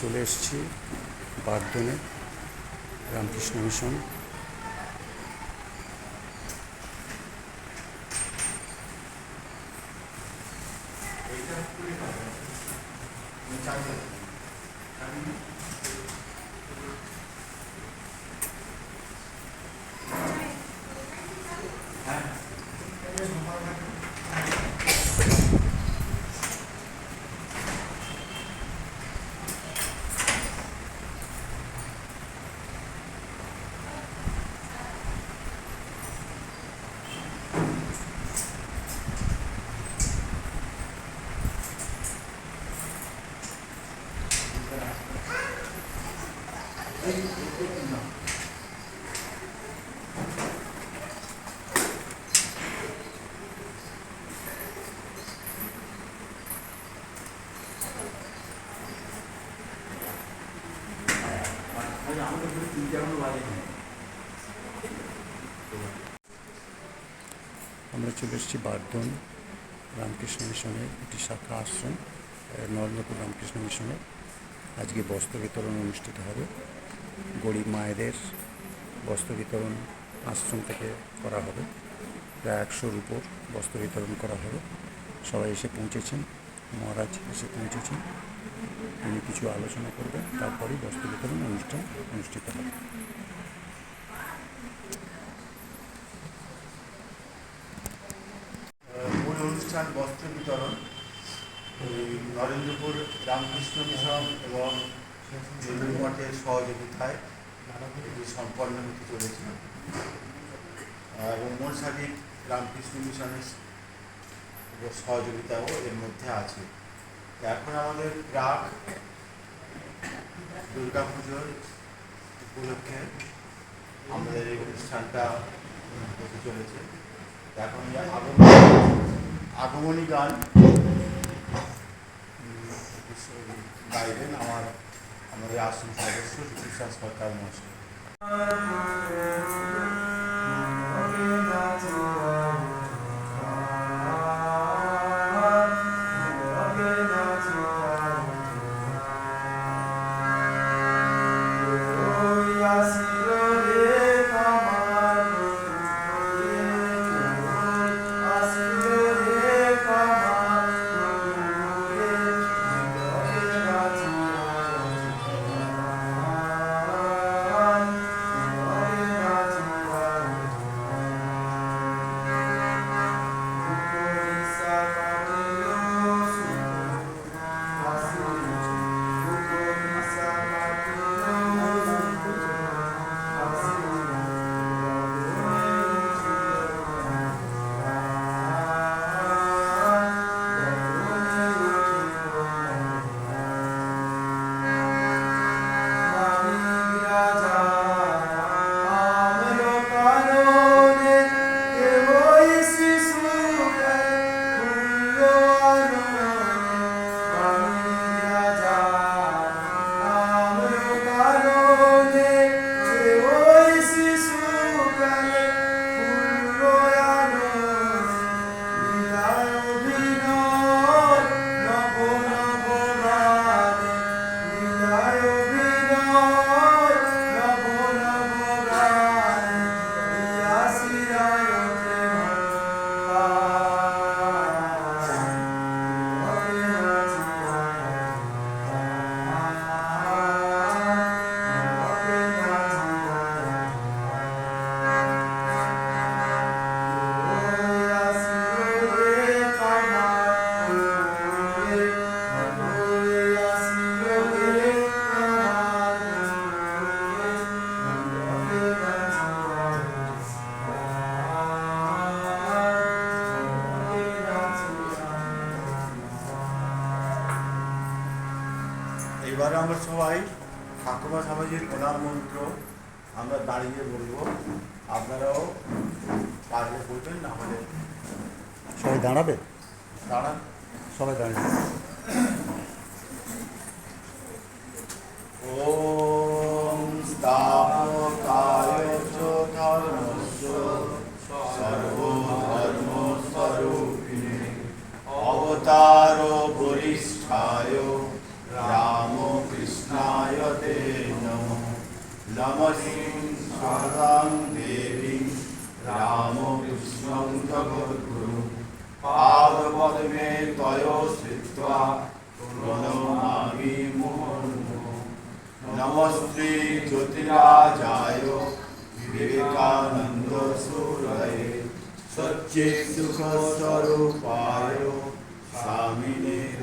চলে এসেছি বারদনে রামকৃষ্ণ মিশন আমরা চলে এসেছি বারদন রামকৃষ্ণ মিশনের একটি শাখা আশ্রম নরেন্দ্রপুর রামকৃষ্ণ মিশনে। আজকে বস্ত্র বিতরণ অনুষ্ঠিত হবে। গরিব মায়েদের বস্ত্র বিতরণ আশ্রম থেকে করা হবে। প্রায় একশোর উপর বস্ত্র বিতরণ করা হবে। সবাই এসে পৌঁছেছেন। মহারাজ এসে পৌঁছেছেন। তিনি কিছু আলোচনা করবেন। তারপরেই বস্ত্র বিতরণ অনুষ্ঠান অনুষ্ঠিত হবে মূল অনুষ্ঠান বস্ত্র বিতরণ। নরেন্দ্রপুর রামকৃষ্ণ মিশন এবং বেলুর মঠের সহযোগিতায় এটি সম্পন্ন হতে চলেছে। আহ, এবং মূল সাদিক রামকৃষ্ণ মিশনের সহযোগিতাও এর মধ্যে আছে। এখন আমাদের প্রাক দুর্গা পুজোর উপলক্ষে আমাদের এই অনুষ্ঠানটা হতে চলেছে। এখন এই আগমনী আগমনী গান উম, গাইবেন আমার আমাদের আশ্রম সদস্য চিকিৎসা সরকার মহাশয়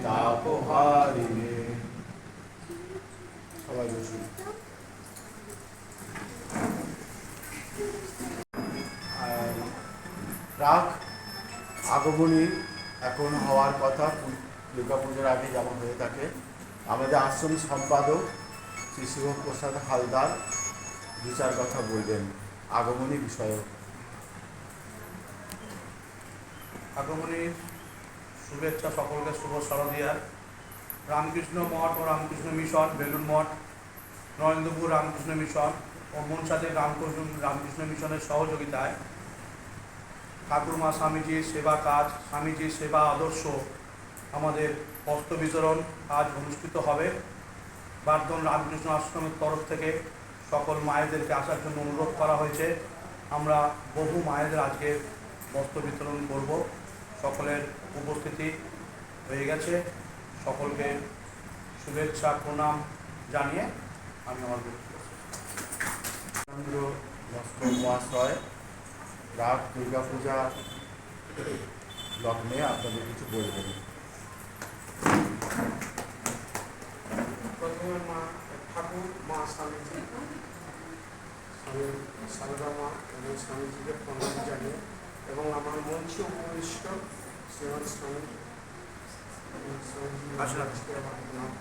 তাপহারিণে। সবাই বসুন। আর রাগ আগমনী এখন হওয়ার কথা, পু- দুর্গাপুজোর আগে যেমন হয়ে থাকে। আমাদের আশ্রম সম্পাদক শ্রী শিবপ্রসাদ হালদার দু চার কথা বলবেন আগমনী বিষয়ে আগমনীর শুভেচ্ছা সকলকে শুভ শারদিয়ার রামকৃষ্ণ মঠ ও রামকৃষ্ণ মিশন, বেলুন মঠ, নরেন্দ্রপুর রামকৃষ্ণ মিশন ও মনসাদের রামকৃষ্ণ রামকৃষ্ণ মিশনের সহযোগিতায়। ঠাকুরমা স্বামীজির সেবা কাজ, স্বামীজির সেবা আদর্শ আমাদের বস্ত্র বিতরণ আজ অনুষ্ঠিত হবে। বারদন রামকৃষ্ণ আশ্রমের তরফ থেকে সকল মায়েদেরকে আসার জন্য অনুরোধ করা হয়েছে। আমরা বহু মায়েদের আজকে বস্ত্র বিতরণ করব। সকলের উপস্থিতি হয়ে গেছে। সকলকে শুভেচ্ছা, প্রণাম জানিয়ে আমি আমার। চন্দ্র মহাশয় রাগ দুর্গাপূজা, লগ্নে আপনাদের কিছু বলবেন প্রথমে মা ঠাকুর, মা স্বামীজি। স্বামী সারদা মা এবং স্বামীজিকে প্রণাম জানিয়ে এবং আমার মঞ্চে উপবিষ্ট শ্রীমৎ স্বামী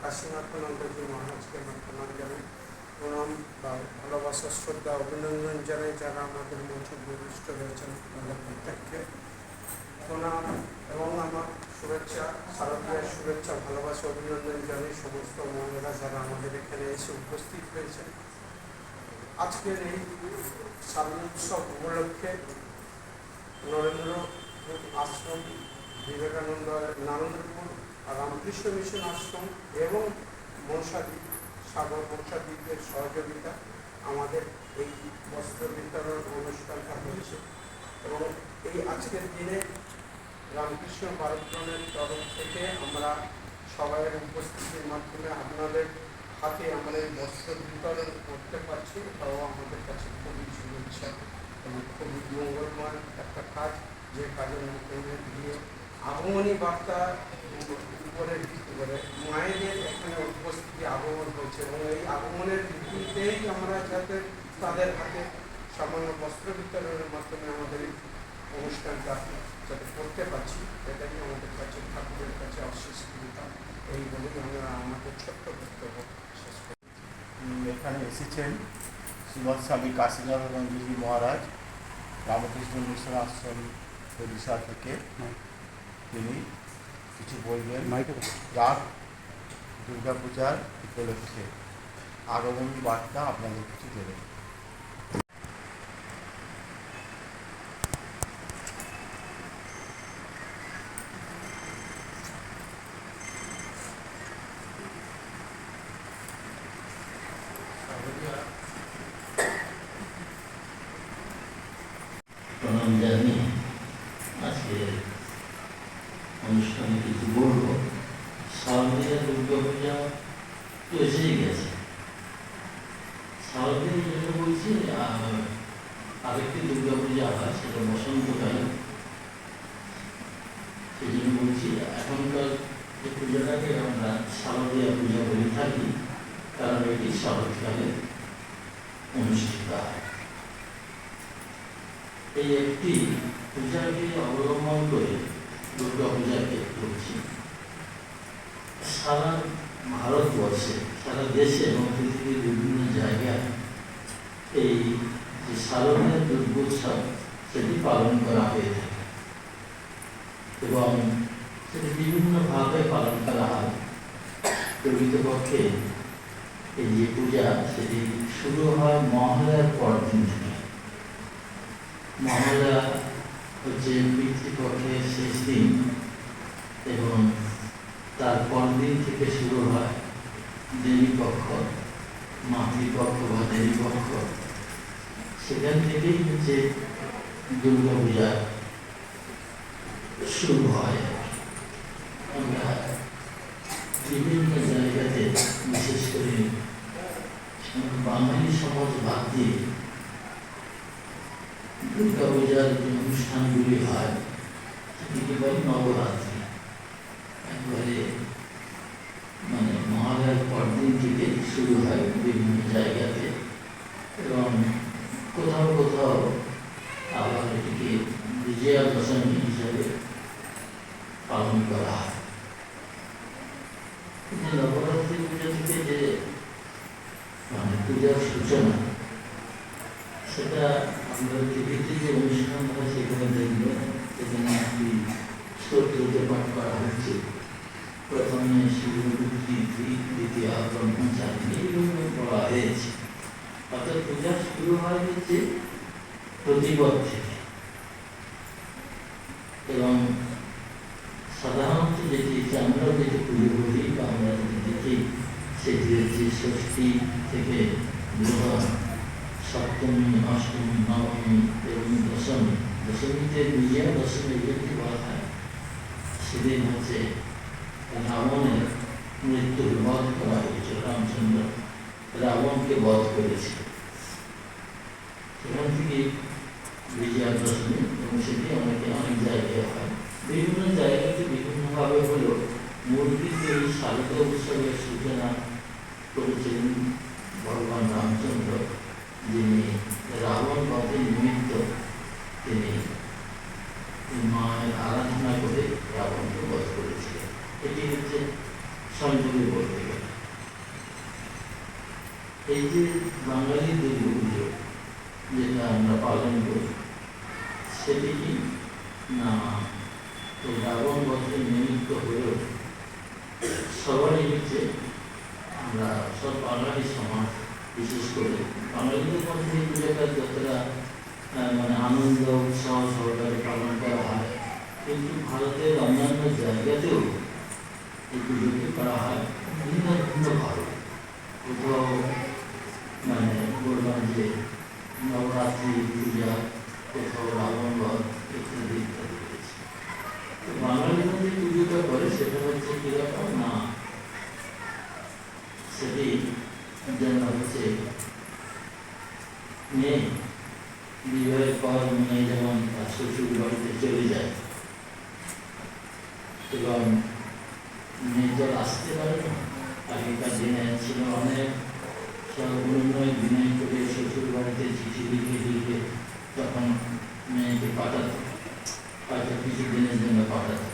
কাশীনাথ নন্দজি মহারাজকে আমার প্রণাম জানাই। প্রণাম বা ভালোবাসা শ্রদ্ধা অভিনন্দন জানাই যারা আমাদের মঞ্চে উপবিষ্ট রয়েছেন তাদের প্রত্যেককে। প্রণাম এবং আমার শুভেচ্ছা শারদীয়ার শুভেচ্ছা ভালোবাসা অভিনন্দন জানাই সমস্ত মহিলারা যারা আমাদের এখানে এসে উপস্থিত হয়েছেন। আজকের এই স্বামী উৎসব উপলক্ষে নরেন্দ্র আশ্রম, বিবেকানন্দ নরেন্দ্রপুর আর রামকৃষ্ণ মিশন আশ্রম এবং মনসাদ্বীপ সাগর মনসাদ্বীপের সহযোগিতা আমাদের এই বস্ত্র বিতরণ অনুষ্ঠানটা হয়েছে। এবং এই আজকের দিনে রামকৃষ্ণ ভারতবর্ষের তরফ থেকে আমরা সবাইয়ের উপস্থিতির মাধ্যমে আপনাদের হাতে আমরা এই বস্ত্র বিতরণ করতে পারছি, এটাও আমাদের কাছে খুবই শুভেচ্ছা। খুবই মঙ্গলময় একটা কাজ যে কাজের মাধ্যমে দিয়ে আগমনী বার্তা উপরে ভিত্তি করে মায়েদের এখানে উপস্থিতি আগমন হয়েছে এবং এই আগমনের ভিত্তিতেই আমরা যাতে তাদের হাতে সামান্য বস্ত্র বিতরণের মাধ্যমে আমাদের অনুষ্ঠানটা যাতে করতে পারছি এটাই আমাদের কাছে ঠাকুরের কাছে অশেষ কৃপা এই বলেই আমরা আমাদের ছোট্ট বক্তব্য শেষ করি এখানে এসেছেন শ্রীমৎ স্বামী কাশীনাথনন্দজি মহারাজ। রামকৃষ্ণ মিশন আশ্রম ওড়িশা থেকে তিনি কিছু বলবেন। রাগ দুর্গাপূজার উপলক্ষে আগমনী বার্তা আপনাদের কিছু দেবেন। প্রণাম জানিয়ে আজকে অনুষ্ঠানে কিছু বলব। শারদীয় দুর্গা পূজা তো এসেই গেছে। শারদীয় যেটা বলছি আহ, আরেকটি দুর্গা পূজা হয় সেটা বসন্তকালে। সেই জন্য বলছি এখনকার যে পূজাটাকে আমরা শারদীয় পূজা বলে থাকি কারণ এটি শরৎকালে অনুষ্ঠিত হয়। এই একটি পূজাকে অবলম্বন করে দুর্গা পূজাকে করছি। সারা ভারতবর্ষে, সারা দেশে এবং পৃথিবীর বিভিন্ন জায়গায় এই যে শারদীয় দুর্গোৎসব সেটি পালন করা হয়ে থাকে এবং সেটি বিভিন্নভাবে পালন করা হয়। প্রকৃতপক্ষে এই যে পূজা সেটি শুরু হয় মহালয়ার পরদিন থেকে। মহালয়া হচ্ছে পিতৃপক্ষের শেষ দিন এবং তার পর দিন থেকে শুরু হয় দেবীপক্ষ, মাতৃপক্ষ বা দেবীপক্ষ। সেখান থেকেই হচ্ছে দুর্গা পূজা শুরু হয়। আমরা বিভিন্ন জায়গাতে, বিশেষ করে বাঙালি সমাজ বাদ দিয়ে দুর্গা পূজার যে অনুষ্ঠানগুলি হয় সেটিকে বলে নবরাত্রি একবারে মানে মহালয়ার পরদিন থেকে শুরু হয় বিভিন্ন জায়গাতে এবং কোথাও কোথাও আবার এটিকে বিজয়া দশমী হিসাবে পালন করা হয় নবরাত্রি পুজো থেকে যে মানে পূজার সূচনা সেটা টিভিতে যে অনুষ্ঠান হয় সেখানে দেখব এবং একটি স্তোত্রতে পাঠ করা হচ্ছে প্রথমে শিবমূর্তি দ্বিতীয় ব্রহ্মচারী এইভাবে বলা হয়েছে অর্থাৎ পূজা শুরু হয় হচ্ছে প্রতিপদ থেকে এবং সাধারণত যেটি যে আমরা যেটি পুজো করি বা আমরা যেটি দেখি সেটি হচ্ছে ষষ্ঠী থেকে বৃহৎ সপ্তমী অষ্টমী নবমী এবং দশমী দশমীতে বিজয়া দশমী যেটি বলা হয় সেদিন হচ্ছে রাবণের মৃত্যুর বধ করা হয়েছিল রামচন্দ্র রাবণকে বধ করেছে সেখান থেকে বিজয়া দশমী এবং সেটি অনেকে অনেক জায়গায় হয়। বিভিন্ন জায়গাতে বিভিন্নভাবে হলো মূর্তিতে এই শারদীয় উৎসবের সূচনা করেছিলেন ভগবান রামচন্দ্র যিনি রাবণ বধের নিমিত্ত তিনি মায়ের আরাধনা করে রাবণকে বধ করেছিলেন এটি হচ্ছে সংযোগে বলতে গেলে এই যে বাঙালি দুর্গা পুজো যেটা আমরা পালন করি সেটি কি না এই রাবণ বধের নিমিত্ত হলেও সবারই হচ্ছে আমরা সব বাঙালি সমাজ বিশেষ করে বাঙালিদের মধ্যে এই পুজোটা যতটা আহ, মানে আনন্দ উৎসাহ সহকারে পালন করা হয়। কিন্তু ভারতের অন্যান্য জায়গাতেও এই পুজোটি করা হয় ভিন্ন ভিন্নভাবে। কোথাও মানে বললাম যে নবরাত্রি পূজা কোথাও রাবণ বধ ইত্যাদি ইত্যাদি রয়েছে। তো বাঙালিরা যে পুজোটা করে সেটা হচ্ছে কীরকম না? সেটি যেন হচ্ছে মেয়ে বিবাহের পর মেয়ে যেমন শ্বশুর বাড়িতে চলে যায়, এবং মেয়ে তো আসতে পারে না। আগেকার দিনে ছিল অনেক সব অনুনয় বিনয় করে শ্বশুর বাড়িতে চিঠি লিখে লিখে তখন মেয়েকে পাঠাতো, হয়তো কিছু দিনের জন্য পাঠাতো।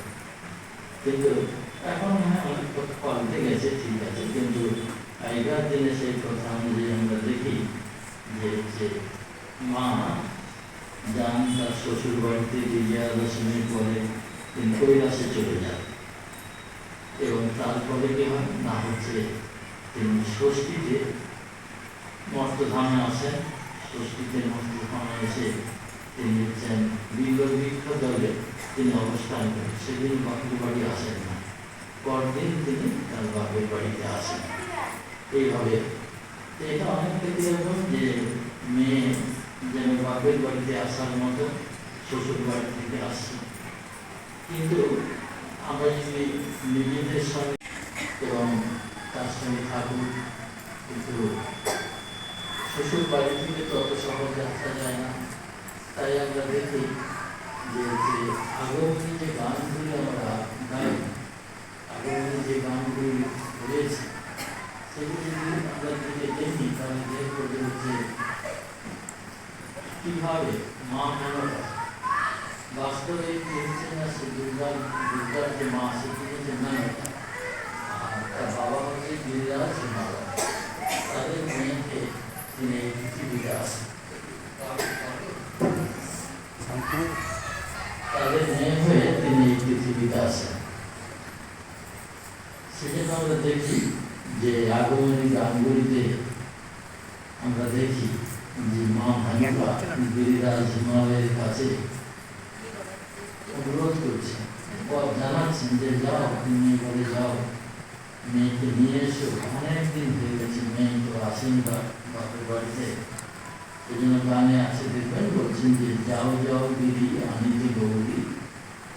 কিন্তু এখন হ্যাঁ অনেক পাল্টে গেছে, ঠিক আছে। কিন্তু আগেকার দিনে সেই কথা অনুযায়ী আমরা দেখি যে মা যান তার শ্বশুর বাড়িতে বিজয়া দশমীর পরে তিনি কৈলাসে চলে যান এবং তারপরে কি হয়? না হচ্ছে তিনি ষষ্ঠীতে মর্তধামে আসেন ষষ্ঠীতে মর্তধামে এসে তিনি হচ্ছেন বৃক্ষ দলে তিনি অবস্থান করেন। সেদিন বাপের বাড়ি আসেন না। পরদিন তিনি তার বাপের বাড়িতে আসেন। এইভাবে এটা অনেক ক্ষেত্রে এরকম যে মেয়ে যেন বাপের বাড়িতে আসার মতো শ্বশুর বাড়ি থেকে আসছে কিন্তু আমরা যদি নিজেদের সঙ্গে এবং তার সঙ্গে থাকুক কিন্তু শ্বশুর বাড়ি থেকে তো অত সহজে আসা যায় না তাই আমরা দেখি যে আগমনী যে গানগুলি আমরা গাই আগমনী যে গানগুলি রয়েছে সেগুলি যদি আমরা যদি দেখি তাহলে দেখব যে হচ্ছে কীভাবে মা মনটা বাস্তবে কি হচ্ছে না সে দুর্গার দুর্গার যে মা সেটি হচ্ছে নানটা আর তার বাবা হচ্ছে গিরিরাজ বাবা তাদের মেয়েকে তিনি এই পৃথিবীতে আসেন তাদের মেয়ে হয়ে তিনি এই পৃথিবীতে আসেন সেজন্য আমরা দেখি যে আগমনী গানগুলিতে আমরা দেখি যে মা ভানুকা গিরিরাজ হিমালয়ের কাছে অনুরোধ করছেন জানাচ্ছেন যে যাও, তুমি বলে যাও। মেয়েকে নিয়ে এসে। অনেক দিন হয়ে গেছে, মেয়ে তো আসেনি বাপের বাড়িতে। এই জন্য গানে আছে দেখবেন বলছেন যে, যাও যাও দিদি আমি তো গৌরী।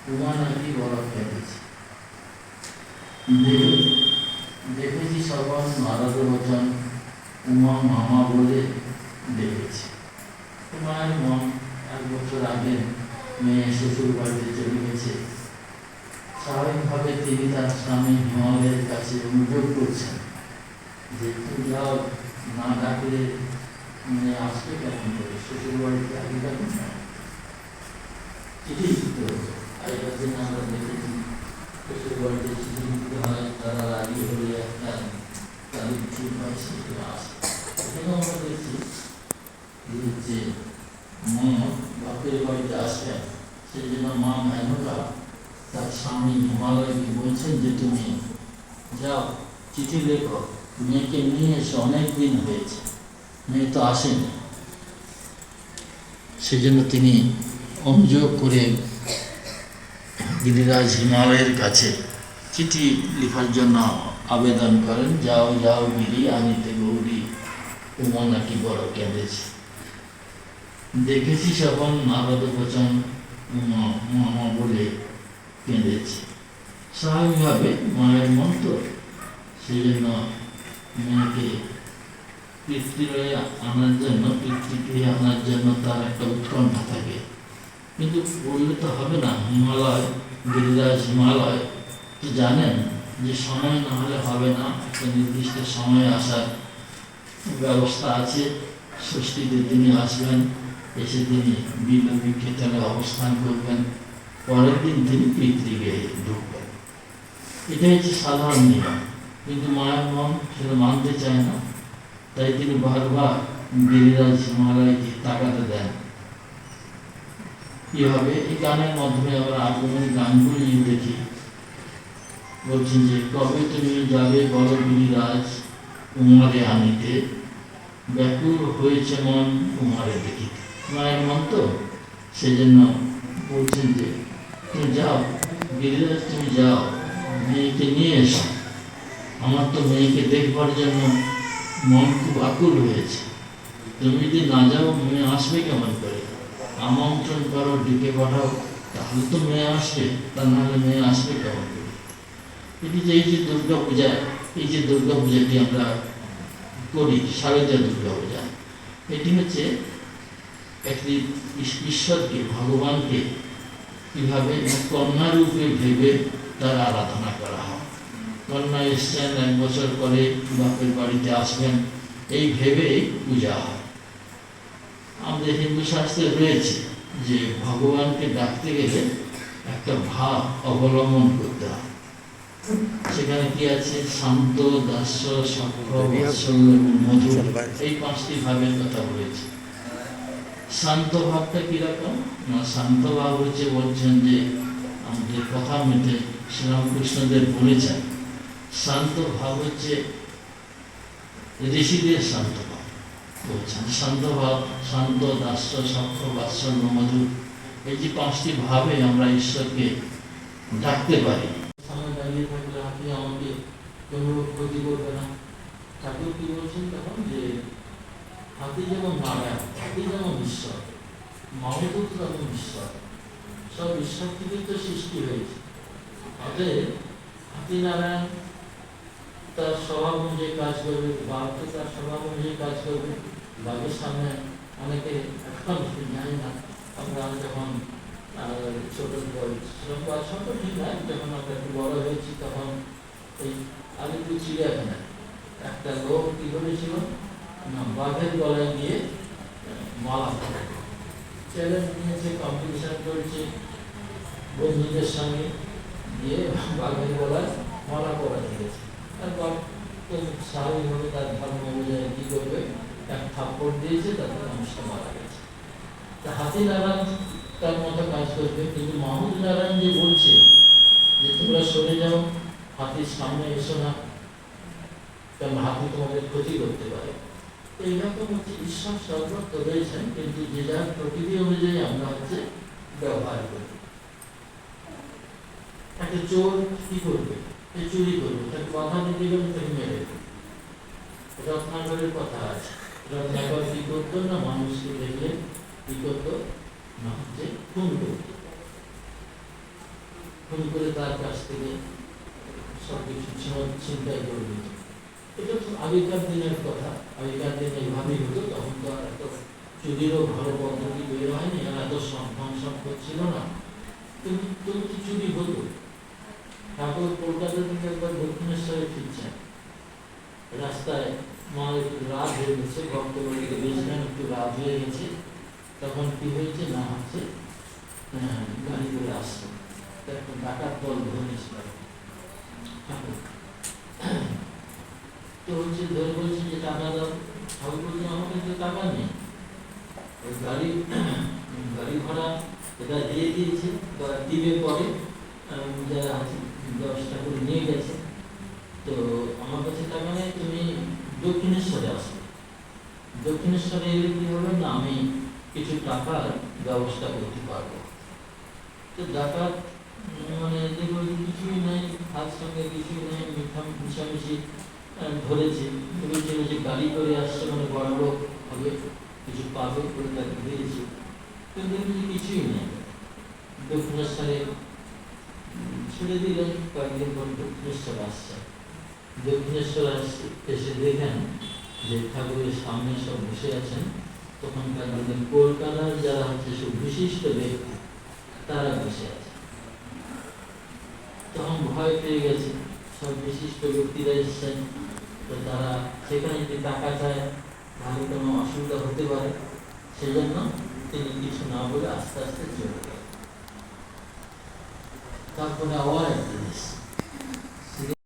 তোমার নাকি বড় খেয়েছে দেখেছি সবাই নারদ বচন উমা মামা বলে দেখেছি তোমার মন এক বছর আগে মেয়ে শ্বশুর বাড়িতে চলে গেছে স্বাভাবিকভাবে তিনি তার স্বামী হিমালয়ের কাছে অনুরোধ করছেন যে তুমি যাও না ডাকলে মানে আসবে কেমন করে শ্বশুর বাড়িতে আগে কেমন চিঠি লিখতে হতো আগেকার দিনে আমরা দেখেছি শ্বশুর বাড়িতে চিঠি লিখতে হয় তারা রাজি হলে একটা আমরা দেখছি যে বাপের বাড়িতে সেই জন্য মা তার স্বামী হিমালয়কে বলছেন যে তুমি যাও চিঠি লেখো মেয়েকে নিয়ে এসে অনেক দিন হয়েছে মেয়ে তো আসেনি সেজন্য তিনি অনুযোগ করে গিরিরাজ হিমালয়ের কাছে চিঠি লেখার জন্য আবেদন করেন, যাও যাও গিরি আনিতে গৌরী, উমা নাকি বড় কেঁদেছে। দেখেছি সবন নারদ বচন, উমা, মামা বলে কেঁদেছে। স্বাভাবিকভাবে মায়ের মন তো সেই জন্য মেয়েকে পিতৃলয়ে আনার জন্য পিতৃগৃহে আনার জন্য তার একটা উৎকণ্ঠা থাকে। কিন্তু বললে তো হবে না, হিমালয়, গিরিরাজ হিমালয়, তো জানেন যে সময় না হলে হবে না। একটা নির্দিষ্ট সময় আসার ব্যবস্থা আছে। ষষ্ঠীতে তিনি আসবেন, এসে তিনি বিলম্বী অবস্থান করবেন। পরের দিন তিনি পিতৃগৃহে ঢুকবেন। এটা হচ্ছে সাধারণ নিয়ম। কিন্তু মায়ের মন সেটা মানতে চায় না। তাই তিনি বারবার গিরিরাজ হিমালয়কে তাকাতে দেন। কি এই গানের মাধ্যমে আমরা আগমনী গানগুলি দেখি বলছেন যে, কবে তুমি যাবে বল গিরিরাজ উমারে আনিতে ব্যাকুল হয়েছে মন উমারে দেখিতে। মায়ের মন তো সেই জন্য বলছেন যে, তুমি যাও, গিরিরাজ তুমি যাও, মেয়েকে নিয়ে এসো। আমার তো মেয়েকে দেখবার জন্য মন খুব আকুল হয়েছে। তুমি যদি না যাও, মেয়ে আসবে কেমন করে? আমন্ত্রণ করো, ডেকে পাঠাও, তাহলে তো মেয়ে আসবে, তা নাহলে মেয়ে আসবে কেমন এটি যে এই যে দুর্গা পূজা, এই যে দুর্গা পূজাটি আমরা করি, শারদীয় দুর্গা পূজা, এটি হচ্ছে একটি ঈশ্বরকে ভগবানকে কীভাবে কন্যা রূপে ভেবে তার আরাধনা করা হয়। কন্যা এসছেন, এক বছর পরে বাপের বাড়িতে আসবেন, এই ভেবেই পূজা হয়। আমাদের হিন্দু শাস্ত্রে রয়েছে যে ভগবানকে ডাকতে গেলে একটা ভাব অবলম্বন করতে হয়। সেখানে কি আছে? শান্ত দাস্য বাৎসল্য এই পাঁচটি ভাবের কথা বলেছে। শান্ত ভাবটা কীরকম না শান্ত ভাব হচ্ছে বলছেন যে আমাদের কথা মধ্যে শ্রীরামকৃষ্ণদেব বলেছেন শান্ত ভাব হচ্ছে ঋষিদের শান্ত ভাব। বলছেন শান্ত ভাব শান্ত দাস্য সক্ষ বাৎসল্য মধুর এই যে পাঁচটি ভাবে আমরা ঈশ্বরকে ডাকতে পারি দাঁড়িয়ে থাকলে আপনি আমাকে কোনো ক্ষতি করবে না। ঠাকুর কি বলছেন তখন যে, হাতি যেমন নারায়ণ, হাতি যেমন ঈশ্বর মামতো তেমন ঈশ্বর। সব ঈশ্বর থেকে তো সৃষ্টি হয়েছে। অতএব হাতি নারায়ণ তার স্বভাব অনুযায়ী কাজ করবে বাঘকে তার স্বভাব অনুযায়ী কাজ করবে। বাঘের সামনে অনেকে এখন জানি না। আমরা যখন ছোট ছিলাম বা ছোট ঠিক নয় যখন আমরা একটু বড় হয়েছি তখন এই আলিপুর চিড়িয়াখানায় একটা লোক কি করেছিল না বাঘের গলায় গিয়ে মালা চ্যালেঞ্জ নিয়েছে কম্পিটিশন করছে, বন্ধুদের সঙ্গে গিয়ে বাঘের গলায় মালা পরা দিয়েছে। বাঘ তো স্বাভাবিকভাবে তার ধর্ম অনুযায়ী কী করবে? এক থাপ্পড় দিয়েছে তাতে মানুষটা মারা গেছে। তা হাতি নারায়ণ তার মতো কাজ করবে। কিন্তু মাহমুদ নারায়ণ যে বলছে যে, তোমরা সরে যাও, হাতির সামনে এসো না, কারণ হাতি তোমাদের ক্ষতি করতে পারে। এইরকম হচ্ছে ঈশ্বর সর্বত্র রয়েছেন, কিন্তু যে যার প্রকৃতি অনুযায়ী আমরা হচ্ছে ব্যবহার করি। একটা চোর কি করবে? সে চুরি করবে, তাকে কথা দিতে গেলে তাকে মেরে দেবে রত্নাকরের কথা আছে। রত্নাকর কি করতো না? মানুষকে দেখলে কি করতো? না হচ্ছে খুন করতো খুন করে তার কাছ থেকে সব কিছু করে দিত এটা তো আগেকার দিনের কথা। আগেকার দিনে এইভাবেই হতো, তখন তো আর এত চুরিরও ভালো পদ্ধতি বের হয়নি, আর এত সম্পদ ছিল না। কিন্তু চুরি হতো। ঠাকুর কলকাতা থেকে একবার দক্ষিণেশ্বরে ফিরছেন। রাস্তায় মা একটু রাত হয়ে গেছে ভক্তবাড়িতে গেছিলেন একটু রাত হয়ে গেছে। তখন কি হয়েছে? না হচ্ছে। আহ, গাড়ি করে আসছে তা একটা ডাকাত দল ঠাকুর। তো হচ্ছে ধরে বলছে যে টাকা দাও। ঠাকুর বলছে আমার কাছে টাকা নেই। ওই গাড়ি গাড়ি ভাড়া এটা দিয়ে দিয়েছে। বা দিবে পরে। যারা আছে দশটা করে নিয়ে গেছে। তো আমার কাছে টাকা নেই তুমি দক্ষিণেশ্বরে আসো। দক্ষিণেশ্বরে এলে কি হবে? না আমি কিছু টাকার ব্যবস্থা করতে পারব। তো ডাকাত মানে কিছুই নেই, হাত সঙ্গে কিছুই নেই মিঠা মিশামিশি ধরেছে। ভেবেছিল যে গাড়ি করে আসছে মানে বড় লোক হবে, কিছু পাবে করে তাকে দিয়েছে। কিন্তু কিছুই নেই। দক্ষিণেশ্বরে ছেড়ে দিলেন, কয়েকদিন পর দক্ষিণেশ্বর আসছে। দক্ষিণেশ্বর এসে দেখেন যে ঠাকুরের সামনে সব বসে আছেন। তখনকার দিনে কলকাতার যারা হচ্ছে সব বিশিষ্ট ব্যক্তি, তারা বসে আছে। তখন ভয় পেয়ে গেছে, সব বিশিষ্ট ব্যক্তিরা এসছেন, তো তারা সেখানে যদি টাকা চায় তাহলে কোনো অসুবিধা হতে পারে, সেজন্য তিনি কিছু না বলে আস্তে আস্তে চলে গেলেন। তারপরে আবার এসছে